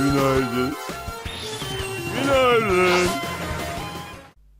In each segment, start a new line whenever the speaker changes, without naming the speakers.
Günaydın. Günaydın.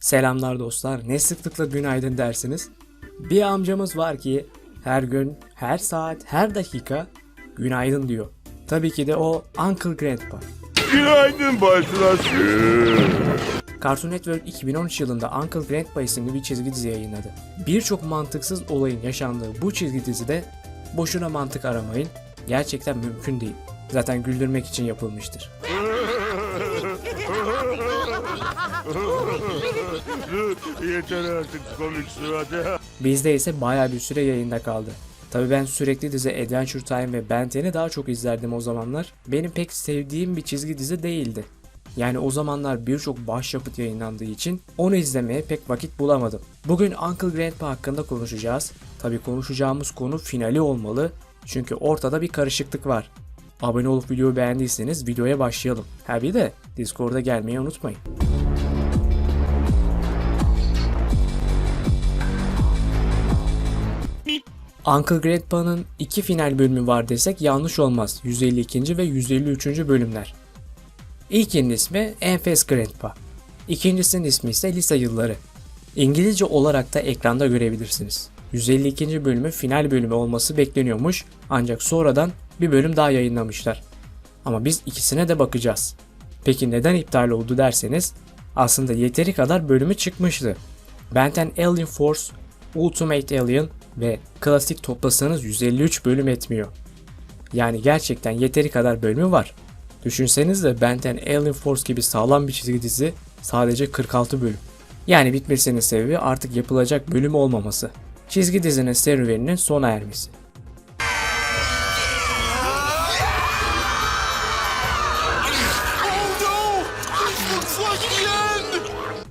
Selamlar dostlar. Ne sıklıkla günaydın dersiniz? Bir amcamız var ki her gün, her saat, her dakika günaydın diyor. Tabii ki de o Uncle Grandpa.
Günaydın başlasın.
Cartoon Network 2013 yılında Uncle Grandpa isimli bir çizgi dizi yayınladı. Birçok mantıksız olayın yaşandığı bu çizgi dizide boşuna mantık aramayın. Gerçekten mümkün değil. Zaten güldürmek için yapılmıştır.
Yeter artık komik surat.
Bizde ise bayağı bir süre yayında kaldı. Tabii ben sürekli dizi Adventure Time ve Ben 10'i daha çok izlerdim o zamanlar. Benim pek sevdiğim bir çizgi dizi değildi. Yani o zamanlar birçok başyapıt yayınlandığı için onu izlemeye pek vakit bulamadım. Bugün Uncle Grandpa hakkında konuşacağız. Tabii konuşacağımız konu finali olmalı. Çünkü ortada bir karışıklık var. Abone olup videoyu beğendiyseniz videoya başlayalım. Ha bir de Discord'a gelmeyi unutmayın. Uncle Grandpa'nın iki final bölümü var desek yanlış olmaz. 152. ve 153. bölümler. İlkinin ismi Enfes Grandpa. İkincisinin ismi ise Lise Yılları. İngilizce olarak da ekranda görebilirsiniz. 152. bölümü final bölümü olması bekleniyormuş ancak sonradan bir bölüm daha yayınlamışlar. Ama biz ikisine de bakacağız. Peki neden iptal oldu derseniz aslında yeteri kadar bölümü çıkmıştı. Ben 10 Alien Force, Ultimate Alien ve klasik toplasanız 153 bölüm etmiyor. Yani gerçekten yeteri kadar bölümü var. Düşünsenize Ben 10 Alien Force gibi sağlam bir çizgi dizi sadece 46 bölüm. Yani bitmesinin sebebi artık yapılacak bölüm olmaması. Çizgi dizinin serüveninin sona ermesi.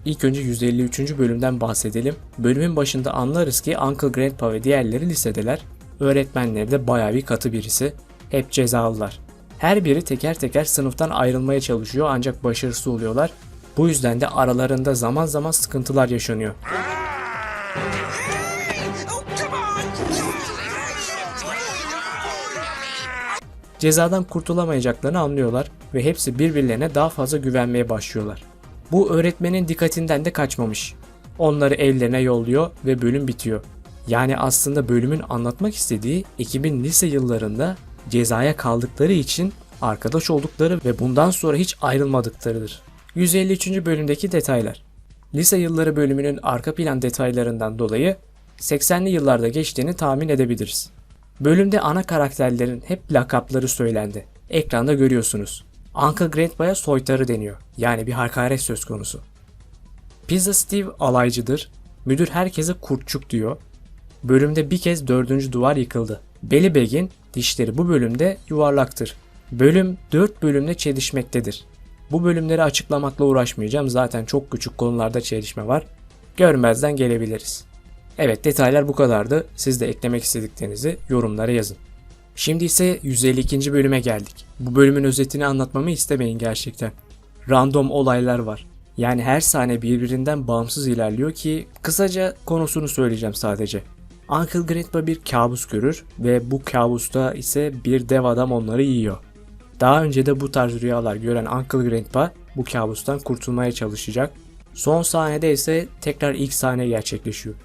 İlk önce 153. bölümden bahsedelim. Bölümün başında anlarız ki Uncle Grandpa ve diğerleri lisedeler. Öğretmenleri de bayağı bir katı birisi. Hep cezalılar. Her biri teker teker sınıftan ayrılmaya çalışıyor ancak başarısız oluyorlar. Bu yüzden de aralarında zaman zaman sıkıntılar yaşanıyor. Cezadan kurtulamayacaklarını anlıyorlar ve hepsi birbirlerine daha fazla güvenmeye başlıyorlar. Bu öğretmenin dikkatinden de kaçmamış. Onları evlerine yolluyor ve bölüm bitiyor. Yani aslında bölümün anlatmak istediği ekibin lise yıllarında cezaya kaldıkları için arkadaş oldukları ve bundan sonra hiç ayrılmadıklarıdır. 153. bölümdeki detaylar. Lise yılları bölümünün arka plan detaylarından dolayı 80'li yıllarda geçtiğini tahmin edebiliriz. Bölümde ana karakterlerin hep lakapları söylendi. Ekranda görüyorsunuz. Uncle Grandpa'ya soytarı deniyor. Yani bir hakaret söz konusu. Pizza Steve alaycıdır. Müdür herkese kurtçuk diyor. Bölümde bir kez dördüncü duvar yıkıldı. Belly Bag'in dişleri bu bölümde yuvarlaktır. Bölüm 4 bölümle çelişmektedir. Bu bölümleri açıklamakla uğraşmayacağım. Zaten çok küçük konularda çelişme var. Görmezden gelebiliriz. Evet detaylar bu kadardı. Siz de eklemek istediklerinizi yorumlara yazın. Şimdi ise 152. bölüme geldik. Bu bölümün özetini anlatmamı istemeyin gerçekten. Random olaylar var. Yani her sahne birbirinden bağımsız ilerliyor ki kısaca konusunu söyleyeceğim sadece. Uncle Grandpa bir kabus görür ve bu kabusta ise bir dev adam onları yiyor. Daha önce de bu tarz rüyalar gören Uncle Grandpa bu kabustan kurtulmaya çalışacak. Son sahnede ise tekrar ilk sahne gerçekleşiyor.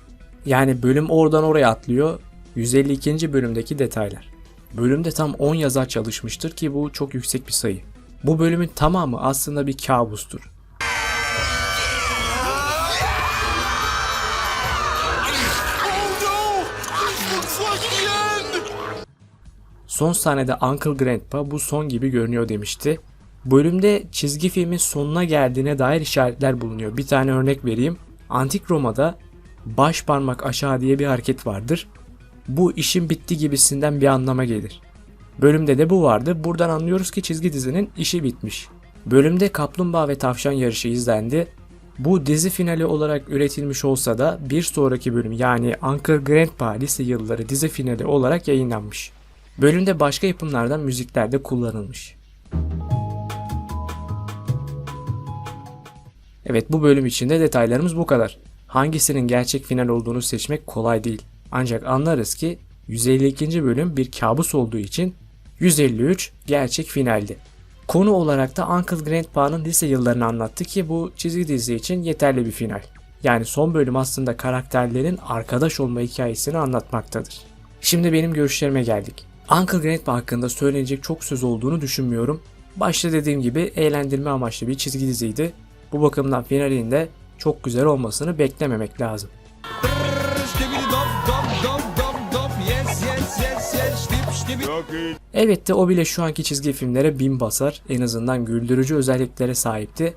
Yani bölüm oradan oraya atlıyor. 152. bölümdeki detaylar. Bölümde tam 10 yazar çalışmıştır ki bu çok yüksek bir sayı. Bu bölümün tamamı aslında bir kabustur. Son sahnede Uncle Grandpa bu son gibi görünüyor demişti. Bölümde çizgi filmin sonuna geldiğine dair işaretler bulunuyor. Bir tane örnek vereyim. Antik Roma'da baş parmak aşağı diye bir hareket vardır. Bu işin bitti gibisinden bir anlama gelir. Bölümde de bu vardı. Buradan anlıyoruz ki çizgi dizinin işi bitmiş. Bölümde kaplumbağa ve tavşan yarışı izlendi. Bu dizi finali olarak üretilmiş olsa da bir sonraki bölüm yani Uncle Grandpa lise yılları dizi finali olarak yayınlanmış. Bölümde başka yapımlardan müzikler de kullanılmış. Evet bu bölüm içinde detaylarımız bu kadar. Hangisinin gerçek final olduğunu seçmek kolay değil. Ancak anlarız ki 152. bölüm bir kabus olduğu için 153 gerçek finaldi. Konu olarak da Uncle Grandpa'nın lise yıllarını anlattı ki bu çizgi dizi için yeterli bir final. Yani son bölüm aslında karakterlerin arkadaş olma hikayesini anlatmaktadır. Şimdi benim görüşlerime geldik. Uncle Grandpa hakkında söylenecek çok söz olduğunu düşünmüyorum. Başta dediğim gibi eğlendirme amaçlı bir çizgi diziydi. Bu bakımdan finalin de çok güzel olmasını beklememek lazım. De o bile şu anki çizgi filmlere bin basar. En azından güldürücü özelliklere sahipti.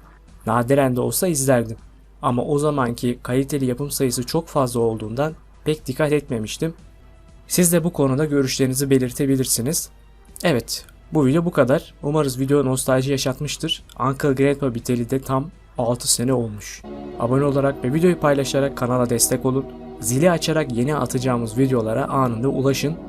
Nadiren de olsa izlerdim. Ama o zamanki kaliteli yapım sayısı çok fazla olduğundan pek dikkat etmemiştim. Siz de bu konuda görüşlerinizi belirtebilirsiniz. Evet, bu video bu kadar. Umarız video nostalji yaşatmıştır. Uncle Grandpa biteli de tam 6 sene olmuş. Abone olarak ve videoyu paylaşarak kanala destek olun. Zili açarak yeni atacağımız videolara anında ulaşın.